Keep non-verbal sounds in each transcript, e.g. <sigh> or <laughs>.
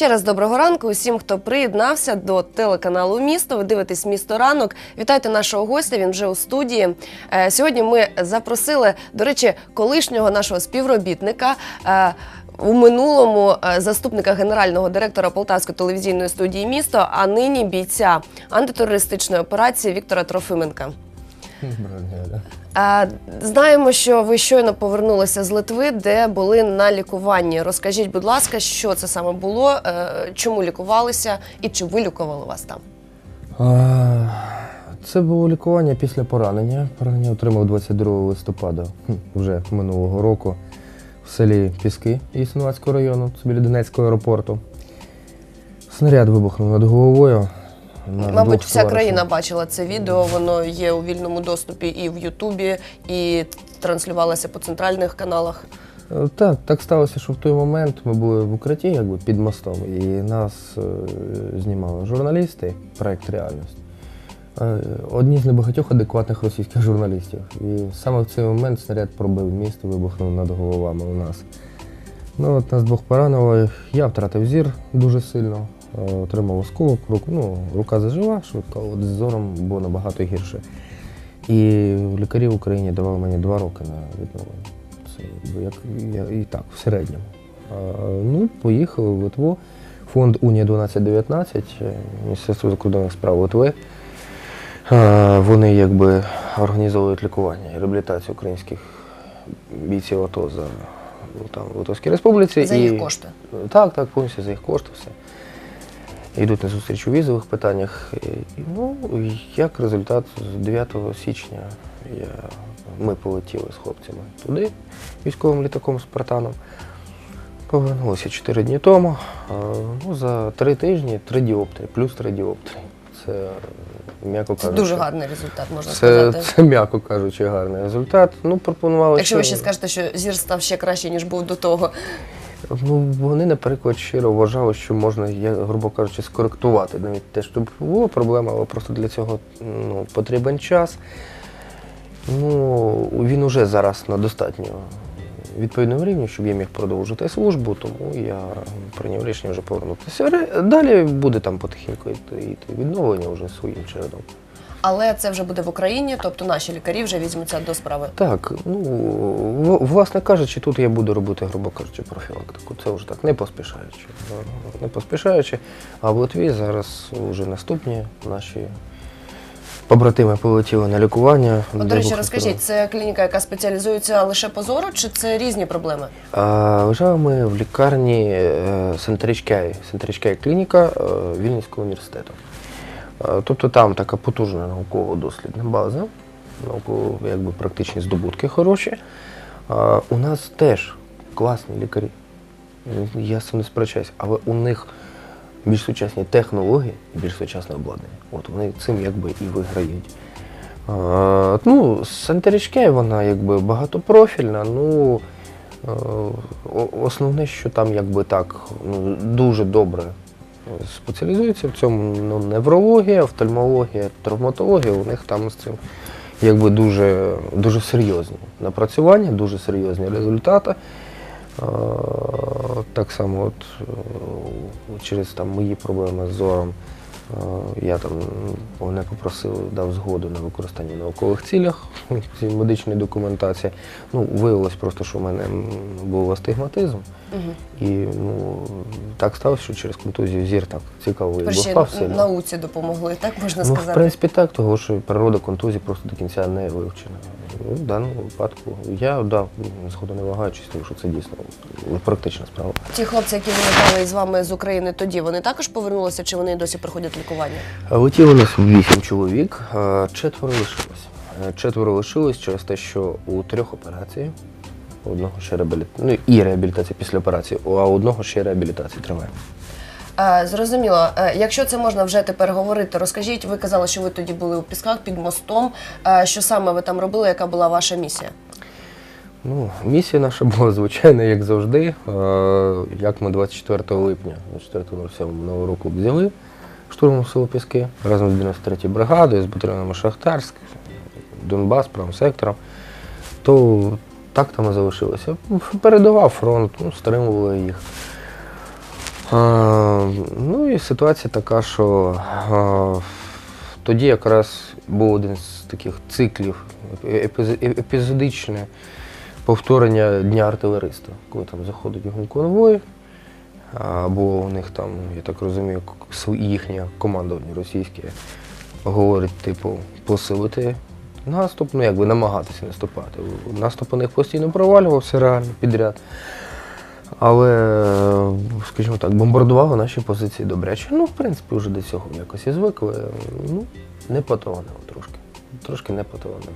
Ще раз доброго ранку усім, хто приєднався до телеканалу Місто. Ви дивитесь місто ранок. Вітайте нашого гостя. Він вже у студії. Е, Сьогодні ми запросили, до речі, колишнього нашого співробітника. е, У минулому е, заступника генерального директора Полтавської телевізійної студії місто, а нині бійця антитерористичної операції Віктора Трофименка. Е, Знаємо, що ви щойно повернулися з Литви, де були на лікуванні. Розкажіть, будь ласка, що це саме було, е, чому лікувалися і чи вилікували вас там? А, Це було лікування після поранення. Поранення отримав 22 листопада вже минулого року в селі Піски Ясинуватського району, біля Донецького аеропорту. Снаряд вибухнув над головою. Мабуть, вся країна бачила це відео. Воно є у вільному доступі і в Ютубі, і транслювалося по центральних каналах. Е, Так, так сталося, що в той момент ми були в укритті, якби під мостом, і нас е, знімали журналісти, проект Реальність. Е, Одні з небагатьох адекватних російських журналістів. І саме в цей момент снаряд пробив міст і вибухнув над головами у нас. Ну, от нас двох поранило. Я втратив зір дуже сильно, отримав осколок, руку, ну, рука зажила швидко, от з зором було набагато гірше. І лікарі в Україні давали мені два роки на відновлення. Це як я, і так, в середньому. А, ну, поїхали в Литву. Фонд Унія 1219, е, Міністерство закордонних справ Литви. А, Вони якби організовують лікування і реабілітацію українських бійців АТО за ну, там, в Литовській Республіці. За і, їх кошти. Так, так, повністю за їх кошти все. Йдуть на зустріч у візових питаннях. І, ну, як результат, з 9 січня я, ми полетіли з хлопцями туди, військовим літаком Спартаном. Повернулися 4 дні тому. Ну, за 3 тижні 3 діоптри, плюс 3 діоптри. Це, м'яко Це дуже гарний результат, можна Це, сказати. це, м'яко кажучи, гарний результат. Ну, пропонували. Якщо ви ще скажете, що зір став ще краще, ніж був до того. Ну, вони, наприклад, щиро вважали, що можна, я, грубо кажучи, скоректувати навіть те, щоб була проблема, але просто для цього ну, потрібен час. Ну, він уже зараз на достатньо відповідному рівні, щоб я міг продовжити службу, тому я прийняв рішення вже повернутися. Далі буде там потихеньку йти, відновлення вже своїм чередом. Але це вже буде в Україні, тобто наші лікарі вже візьмуться до справи. Так, ну власне кажучи, тут я буду робити, грубо кажучи, профілактику. Це вже так, не поспішаючи. Не поспішаючи. А в Литві зараз вже наступні наші побратими полетіли на лікування. От, до речі, розкажіть, це клініка, яка спеціалізується лише по зору, чи це різні проблеми? А, лежали ми в лікарні е, Сентричкай, Сентричкай клініка е, Вільнюського університету. Е, Тобто там така потужна науково-дослідна база, науково, якби практичні здобутки хороші. У нас теж класні лікарі. Я з цим не сперечаюся, але у них більш сучасні технології, і більш сучасне обладнання. От вони цим якби і виграють. А, ну, Сантерічке, вона якби багатопрофільна. Ну, е, основне, що там якби так ну, дуже добре спеціалізується в цьому ну, неврологія, офтальмологія, травматологія, у них там з цим якби дуже, дуже серйозні напрацювання, дуже серйозні результати. Так само от, е, через там, мої проблеми з зором я там мене попросили, дав згоду на використання в наукових цілях <laughs> цієї медичної документації. Ну, виявилось просто, що в мене був астигматизм. Угу. І ну, так сталося, що через контузію зір так цікаво сильно. науці допомогли, так можна Ну, в принципі, так, того що природа контузії просто до кінця не вивчена. Ну, в даному випадку я да, згодом не вагаючись, тому що це дійсно практична справа. Ті хлопці, які вилетали з вами з України тоді, вони також повернулися, чи вони досі проходять лікування? Летіло нас вісім чоловік, четверо лишилось. Четверо лишилось через те, що у трьох операцій, одного ще реабілітація, ну і реабілітація після операції, а одного ще реабілітація триває. Зрозуміло. Е, Якщо це можна вже тепер говорити, розкажіть, ви казали, що ви тоді були у Пісках під мостом. Е, Що саме ви там робили, яка була ваша місія? Ну, місія наша була звичайна, як завжди. Е, Як ми 24 липня, 24.07 нового року взяли штурмом село Піски разом з 93-ю бригадою, з батальйоном Шахтарськ, Донбас, правим сектором, то так там і залишилося. Передавав фронт, ну, стримували їх. А, ну і ситуація така, що а, тоді якраз був один з таких циклів, е- епізодичне повторення Дня артилериста, коли там заходить конвой, або у них там, я так розумію, їхнє командування російське говорить, типу, посилити наступ, ну якби намагатися наступати. Наступ у них постійно провалювався реально підряд. Але, скажімо так, бомбардували наші позиції добряче. Ну, в принципі, вже до цього якось і звикли. Ну, не поталанило трошки. Трошки не поталанило.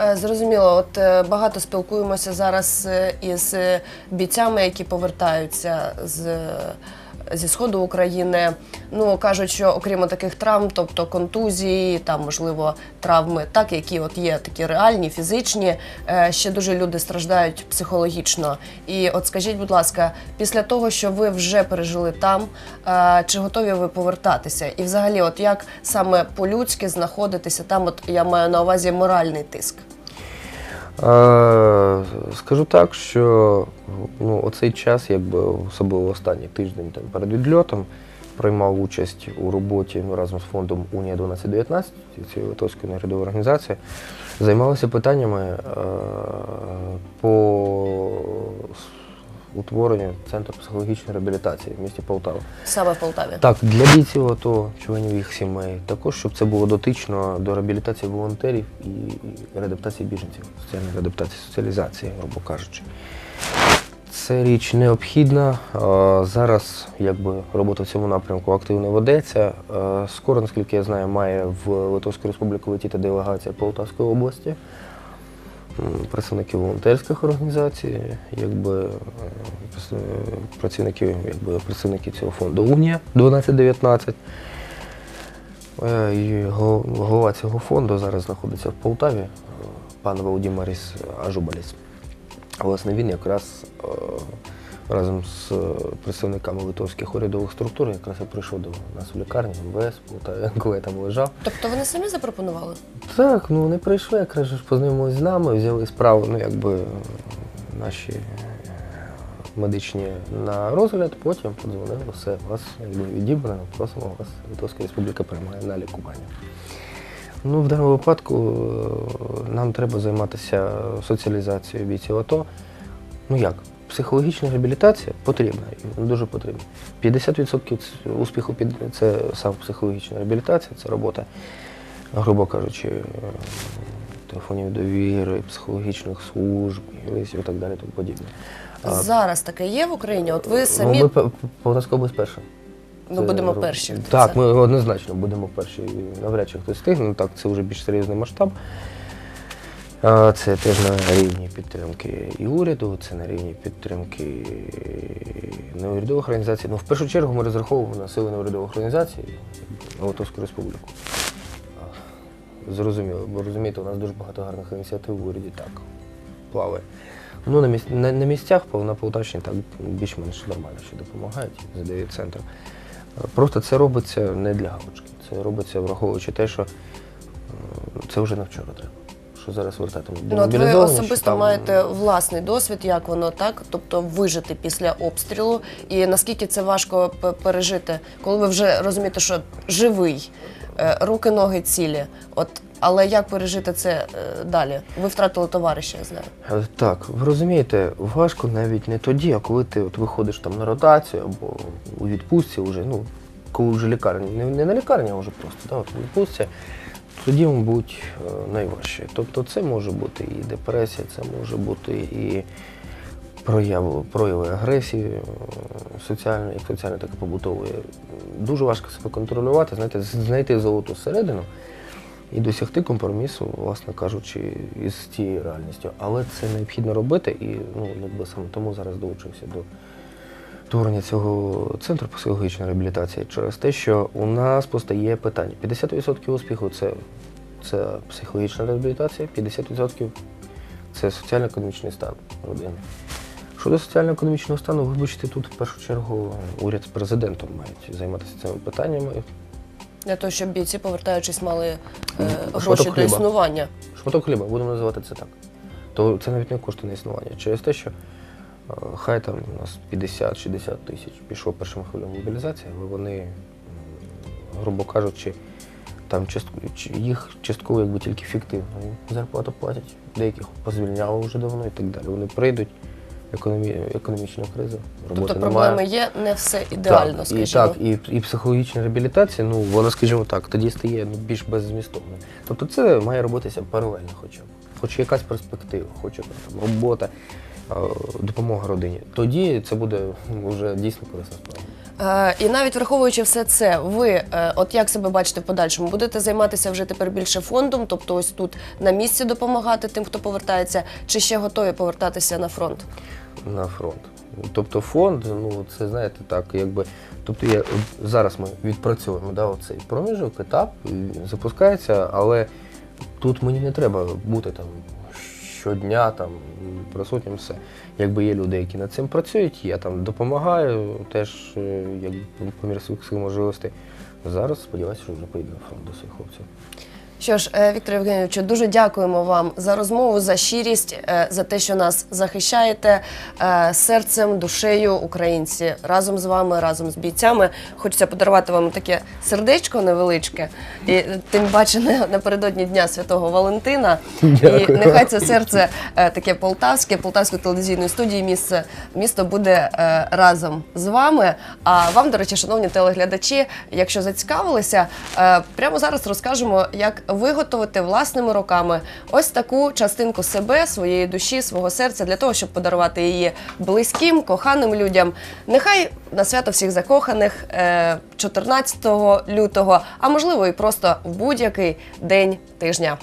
Е, Зрозуміло, от е, багато спілкуємося зараз е, із бійцями, які повертаються з. Зі сходу України, ну кажуть, що окрім таких травм, тобто контузії, там можливо травми, так які от є такі реальні, фізичні, е, ще дуже люди страждають психологічно. І от скажіть, будь ласка, після того, що ви вже пережили там, е, чи готові ви повертатися? І взагалі, от як саме по-людськи знаходитися там? От я маю на увазі моральний тиск. Скажу так, що ну, оцей час, якби особливо останній тиждень там, перед відльотом, приймав участь у роботі ну, разом з фондом Унія 1219, цієї литовської наглядової організації, займалися питаннями е, по утворенню центру психологічної реабілітації в місті Полтава. Саме в Полтаві. Так, для бійців АТО, членів їх сімей, також щоб це було дотично до реабілітації волонтерів і реадаптації біженців, соціальної реадаптації, соціалізації, грубо кажучи. Це річ необхідна. Зараз якби робота в цьому напрямку активно ведеться. Скоро, наскільки я знаю, має в Литовську Республіку летіти делегація Полтавської області, представники волонтерських організацій, якби е, е, працівники, якби представники цього фонду Унія 1219. Е, голова цього фонду зараз знаходиться в Полтаві, е, пан Володимиріс Ажубаліс. Власне, він якраз е, разом з е, представниками литовських урядових структур якраз і прийшов до нас в лікарню, МВС, <laughs> коли я там лежав. Тобто вони самі запропонували? Так, ну вони прийшли, якраз познайомилися з нами, взяли справу, ну якби наші е, медичні на розгляд, потім подзвонили, все, вас якби відібрано, просимо вас, Литовська Республіка приймає на лікування. Ну, в даному випадку е, нам треба займатися соціалізацією бійців АТО. Ну як? Психологічна реабілітація потрібна, дуже потрібна. 50% успіху під це саме психологічна реабілітація, це робота грубо кажучи, е, телефонів довіри, психологічних служб, юристів і так далі, тому подібне. А, Зараз таке є в Україні. От ви самі Ну, ми Полтавська область ну, будемо ну, перші. Так, ми однозначно будемо перші. Навряд чи хтось встигне, ну так, це вже більш серйозний масштаб. Це теж на рівні підтримки і уряду, це на рівні підтримки неурядових організацій. Ну, в першу чергу ми розраховуємо на сили неурядових організацій на Республіку. Зрозуміло, бо розумієте, у нас дуже багато гарних ініціатив в уряді так плаває. Ну, на, місць, на, на місцях на Полтавщині так більш-менш нормально ще допомагають, задають центр. Просто це робиться не для галочки. Це робиться, враховуючи те, що це вже на вчора треба. Що зараз вертатимуть Ну, от ви особисто там, маєте власний досвід, як воно так, тобто вижити після обстрілу, і наскільки це важко пережити, коли ви вже розумієте, що живий, е, руки, ноги цілі. От, але як пережити це е, далі? Ви втратили товариша, я знаю. Е, Так, ви розумієте, важко навіть не тоді, а коли ти от виходиш там на ротацію або у відпустці вже, ну, коли вже лікарня, не, не на лікарні, а вже просто, да, от у відпустці, тоді, мабуть, е, найважче. Тобто це може бути і депресія, це може бути і прояви, прояви агресії е, соціальної, як соціальної, так і побутової. Дуже важко себе контролювати, знаєте, знайти золоту середину і досягти компромісу, власне кажучи, із тією реальністю. Але це необхідно робити, і ну, саме тому зараз долучився до створення цього центру психологічної реабілітації через те, що у нас постає питання. 50% успіху це, це психологічна реабілітація, 50% це соціально-економічний стан родини. Щодо соціально-економічного стану, вибачте, тут в першу чергу уряд з президентом мають займатися цими питаннями. Для того, щоб бійці, повертаючись, мали е, гроші до існування. Шматок хліба, будемо називати це так. То це навіть не кошти на існування. Через те, що Хай там у нас 50-60 тисяч пішло першим хвилям мобілізації, але вони, грубо кажучи, там їх частково якби тільки фіктивно зарплату платять. Деяких позвільняли вже давно і так далі. Вони прийдуть, економі, економічна криза, роботи Тобто немає. проблеми є, не все ідеально, так, скажімо. І, так, і, і психологічна реабілітація, ну вона, скажімо так, тоді стає ну, більш беззмістовною. Тобто це має робитися паралельно хоча б. Хоч якась перспектива, хоч там робота, е, допомога родині. Тоді це буде ну, вже дійсно корисна справа. Е, і навіть враховуючи все це, ви е, от як себе бачите в подальшому? Будете займатися вже тепер більше фондом, тобто ось тут на місці допомагати тим, хто повертається, чи ще готові повертатися на фронт? на фронт. Тобто фонд, ну це знаєте так, якби. Тобто я, зараз ми відпрацьовуємо да, оцей проміжок, етап, він запускається, але тут мені не треба бути там щодня там присутнім. Якби є люди, які над цим працюють, я там допомагаю, теж як по мірі своїх можливостей. Зараз сподіваюся, що вже поїду на фронт до своїх хлопців. Що ж, е, Віктор Євгенійовичу, дуже дякуємо вам за розмову, за щирість, е, за те, що нас захищаєте е, серцем, душею українці разом з вами, разом з бійцями. Хочеться подарувати вам таке сердечко невеличке, і тим паче напередодні Дня Святого Валентина. І нехай це серце таке полтавське, полтавської телевізійної студії. Місце місто буде разом з вами. А вам, до речі, шановні телеглядачі, якщо зацікавилися, прямо зараз розкажемо, як виготовити власними руками ось таку частинку себе, своєї душі, свого серця для того, щоб подарувати її близьким, коханим людям. Нехай на свято всіх закоханих е, 14 лютого, а можливо і просто в будь-який день тижня.